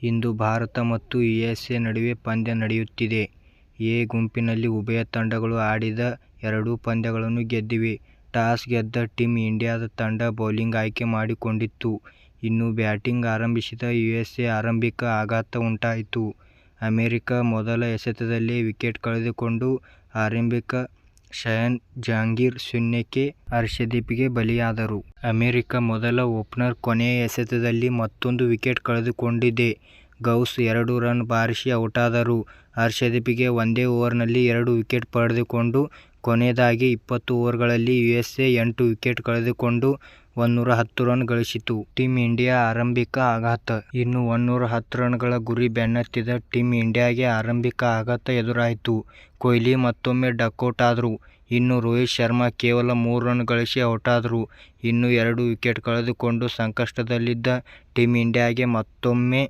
ಇಂದು ಭಾರತ ಮತ್ತು ಯುಎಸ್ಎ ನಡುವೆ ಪಂದ್ಯ ನಡೆಯುತ್ತಿದೆ. ಎ ಗುಂಪಿನಲ್ಲಿ ಉಭಯ ತಂಡಗಳು ಆಡಿದ ಎರಡೂ ಪಂದ್ಯಗಳನ್ನು ಗೆದ್ದಿವೆ. ಟಾಸ್ ಗೆದ್ದ ಟೀಮ್ ಇಂಡಿಯಾದ ತಂಡ ಬೌಲಿಂಗ್ ಆಯ್ಕೆ ಮಾಡಿಕೊಂಡಿತ್ತು. ಇನ್ನು ಬ್ಯಾಟಿಂಗ್ ಆರಂಭಿಸಿದ ಯುಎಸ್ಎ ಆರಂಭಿಕ ಆಘಾತ ಉಂಟಾಯಿತು. ಅಮೆರಿಕ ಮೊದಲ ಎಸೆತದಲ್ಲೇ ವಿಕೆಟ್ ಕಳೆದುಕೊಂಡು ಆರಂಭಿಕ ಶಯನ್ ಜಹಾಂಗೀರ್ ಶೂನ್ಯಕ್ಕೆ ಹರ್ಷದೀಪ್ಗೆ ಬಲಿಯಾದರು. ಅಮೆರಿಕ ಮೊದಲ ಓಪನರ್ ಕೊನೆಯ ಎಸೆತದಲ್ಲಿ ಮತ್ತೊಂದು ವಿಕೆಟ್ ಕಳೆದುಕೊಂಡಿದೆ. ಗೌಸ್ ಎರಡು ರನ್ ಬಾರಿಸಿ ಔಟಾದರು. ಹರ್ಷದೀಪ್ಗೆ ಒಂದೇ ಓವರ್ನಲ್ಲಿ ಎರಡು ವಿಕೆಟ್ ಪಡೆದುಕೊಂಡು ಕೊನೆಯದಾಗಿ ಇಪ್ಪತ್ತು ಓವರ್ಗಳಲ್ಲಿ ಯುಎಸ್ಎ ಎಂಟು ವಿಕೆಟ್ ಕಳೆದುಕೊಂಡು ಒಂನ್ನೂರಾ ಹತ್ತು ರನ್ ಗಳಿಸಿತು. ಟೀಮ್ ಇಂಡಿಯಾ ಆರಂಭಿಕ ಆಘಾತ: ಇನ್ನು ಒಂನ್ನೂರಾ ಹತ್ತು ರನ್ಗಳ ಗುರಿ ಬೆನ್ನತ್ತಿದ ಟೀಮ್ ಇಂಡಿಯಾಗೆ ಆರಂಭಿಕ ಆಘಾತ ಎದುರಾಯಿತು. ಕೊಹ್ಲಿ ಮತ್ತೊಮ್ಮೆ ಡಕ್ಔಟ್ ಆದರು ಇನ್ನು ರೋಹಿತ್ ಶರ್ಮಾ ಕೇವಲ ಮೂರು ರನ್ ಗಳಿಸಿ ಔಟಾದ್ರು. ಇನ್ನು ಎರಡು ವಿಕೆಟ್ ಕಳೆದುಕೊಂಡು ಸಂಕಷ್ಟದಲ್ಲಿದ್ದ ಟೀಮ್ ಇಂಡಿಯಾಗೆ ಮತ್ತೊಮ್ಮೆ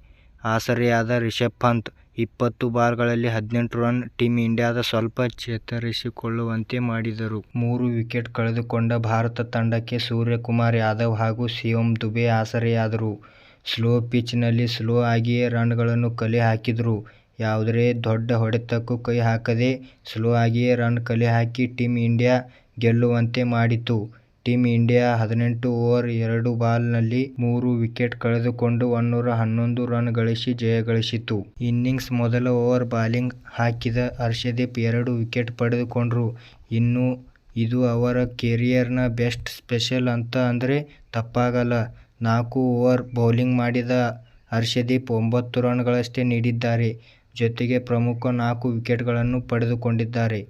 ಆಸರೆಯಾದ ರಿಷಭ್ ಪಂತ್ ಇಪ್ಪತ್ತು ಬಾರ್ಗಳಲ್ಲಿ ಹದಿನೆಂಟು ರನ್ ಟೀಮ್ ಇಂಡಿಯಾದ ಸ್ವಲ್ಪ ಚೇತರಿಸಿಕೊಳ್ಳುವಂತೆ ಮಾಡಿದರು. ಮೂರು ವಿಕೆಟ್ ಕಳೆದುಕೊಂಡ ಭಾರತ ತಂಡಕ್ಕೆ ಸೂರ್ಯಕುಮಾರ್ ಯಾದವ್ ಹಾಗೂ ಶಿವಮ್ ದುಬೆ ಆಸರೆಯಾದರು. ಸ್ಲೋ ಪಿಚ್ನಲ್ಲಿ ಸ್ಲೋ ಆಗಿಯೇ ರನ್ಗಳನ್ನು ಕಲೆ ಹಾಕಿದರು ಯಾವುದೇ ದೊಡ್ಡ ಹೊಡೆತಕ್ಕೂ ಕೈ ಹಾಕದೆ ಸ್ಲೋ ಆಗಿಯೇ ರನ್ ಕಲೆ ಹಾಕಿ ಟೀಮ್ ಇಂಡಿಯಾ ಗೆಲ್ಲುವಂತೆ ಮಾಡಿತು. ಟೀಮ್ ಇಂಡಿಯಾ ಹದಿನೆಂಟು ಓವರ್ ಎರಡು ಬಾಲ್ನಲ್ಲಿ ಮೂರು ವಿಕೆಟ್ ಕಳೆದುಕೊಂಡು ಒಂನ್ನೂರಾ ಹನ್ನೊಂದು ರನ್ ಗಳಿಸಿ ಜಯಗಳಿಸಿತು. ಇನ್ನಿಂಗ್ಸ್ ಮೊದಲ ಓವರ್ ಬಾಲಿಂಗ್ ಹಾಕಿದ ಹರ್ಷದೀಪ್ ಎರಡು ವಿಕೆಟ್ ಪಡೆದುಕೊಂಡ್ರು. ಇನ್ನು ಇದು ಅವರ ಕೆರಿಯರ್ನ ಬೆಸ್ಟ್ ಸ್ಪೆಷಲ್ ಅಂತ ಅಂದ್ರೆ ತಪ್ಪಾಗಲ್ಲ. ನಾಲ್ಕು ಓವರ್ ಬೌಲಿಂಗ್ ಮಾಡಿದ ಹರ್ಷದೀಪ್ ಒಂಬತ್ತು ರನ್ ಗಳಷ್ಟೇ ನೀಡಿದ್ದಾರೆ. ಜೊತೆಗೆ ಪ್ರಮುಖ ನಾಲ್ಕು ವಿಕೆಟ್ಗಳನ್ನು ಪಡೆದುಕೊಂಡಿದ್ದಾರೆ.